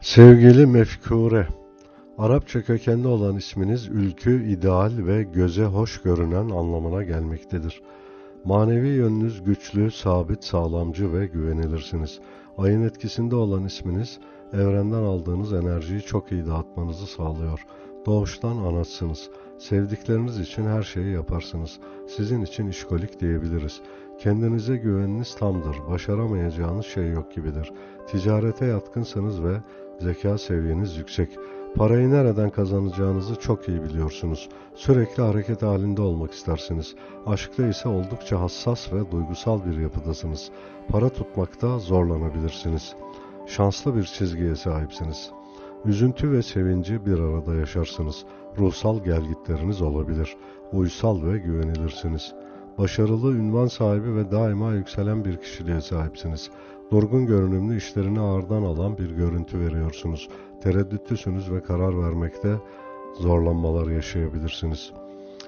Sevgili mefkure, Arapça kökenli olan isminiz ülkü, ideal ve göze hoş görünen anlamına gelmektedir. Manevi yönünüz güçlü, sabit, sağlamcı ve güvenilirsiniz. Ayın etkisinde olan isminiz, evrenden aldığınız enerjiyi çok iyi dağıtmanızı sağlıyor. Doğuştan anatsınız. Sevdikleriniz için her şeyi yaparsınız. Sizin için işkolik diyebiliriz. Kendinize güveniniz tamdır. Başaramayacağınız şey yok gibidir. Ticarete yatkınsınız ve zeka seviyeniz yüksek. Parayı nereden kazanacağınızı çok iyi biliyorsunuz. Sürekli hareket halinde olmak istersiniz. Aşkta ise oldukça hassas ve duygusal bir yapıdasınız. Para tutmakta zorlanabilirsiniz. Şanslı bir çizgiye sahipsiniz. Üzüntü ve sevinci bir arada yaşarsınız. Ruhsal gelgitleriniz olabilir. Uysal ve güvenilirsiniz. Başarılı, ünvan sahibi ve daima yükselen bir kişiliğe sahipsiniz. Durgun görünümlü işlerini ağırdan alan bir görüntü veriyorsunuz. Tereddütlüsünüz ve karar vermekte zorlanmalar yaşayabilirsiniz.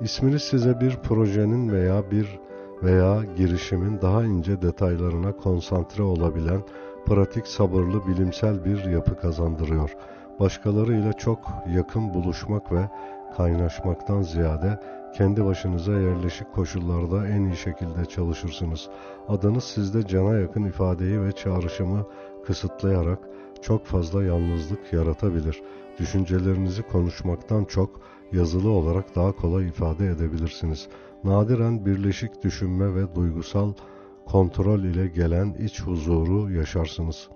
İsminiz size bir projenin veya bir veya girişimin daha ince detaylarına konsantre olabilen pratik, sabırlı, bilimsel bir yapı kazandırıyor. Başkalarıyla çok yakın buluşmak ve kaynaşmaktan ziyade kendi başınıza yerleşik koşullarda en iyi şekilde çalışırsınız. Adınız sizde cana yakın ifadeyi ve çağrışımı kısıtlayarak çok fazla yalnızlık yaratabilir. Düşüncelerinizi konuşmaktan çok yazılı olarak daha kolay ifade edebilirsiniz. Nadiren birleşik düşünme ve duygusal kontrol ile gelen iç huzuru yaşarsınız.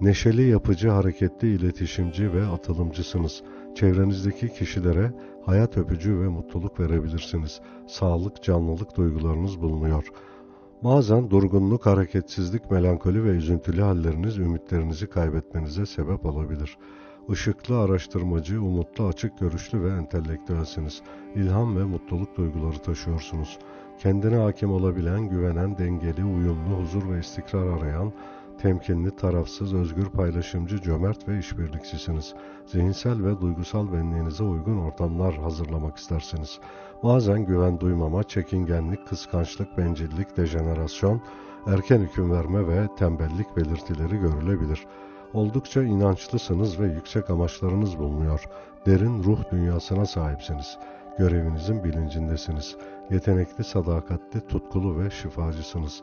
Neşeli, yapıcı, hareketli, iletişimci ve atılımcısınız. Çevrenizdeki kişilere hayat öpücü ve mutluluk verebilirsiniz. Sağlık, canlılık duygularınız bulunuyor. Bazen durgunluk, hareketsizlik, melankoli ve üzüntülü halleriniz ümitlerinizi kaybetmenize sebep olabilir. Işıklı, araştırmacı, umutlu, açık görüşlü ve entelektüelsiniz. İlham ve mutluluk duyguları taşıyorsunuz. Kendine hakim olabilen, güvenen, dengeli, uyumlu, huzur ve istikrar arayan, temkinli, tarafsız, özgür, paylaşımcı, cömert ve işbirlikçisiniz. Zihinsel ve duygusal benliğinize uygun ortamlar hazırlamak istersiniz. Bazen güven duymama, çekingenlik, kıskançlık, bencillik, dejenerasyon, erken hüküm verme ve tembellik belirtileri görülebilir. Oldukça inançlısınız ve yüksek amaçlarınız bulunuyor. Derin ruh dünyasına sahipsiniz. Görevinizin bilincindesiniz. Yetenekli, sadakatli, tutkulu ve şifacısınız.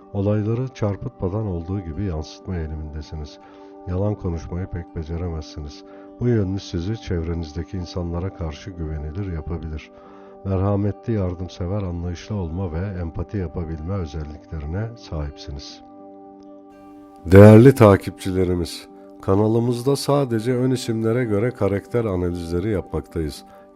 Olayları çarpıtmadan olduğu gibi yansıtma eğilimindesiniz. Yalan konuşmayı pek beceremezsiniz. Bu yönünüz sizi çevrenizdeki insanlara karşı güvenilir yapabilir. Merhametli, yardımsever, anlayışlı olma ve empati yapabilme özelliklerine sahipsiniz. Değerli takipçilerimiz, kanalımızda sadece ön isimlere göre karakter analizleri yapmaktayız.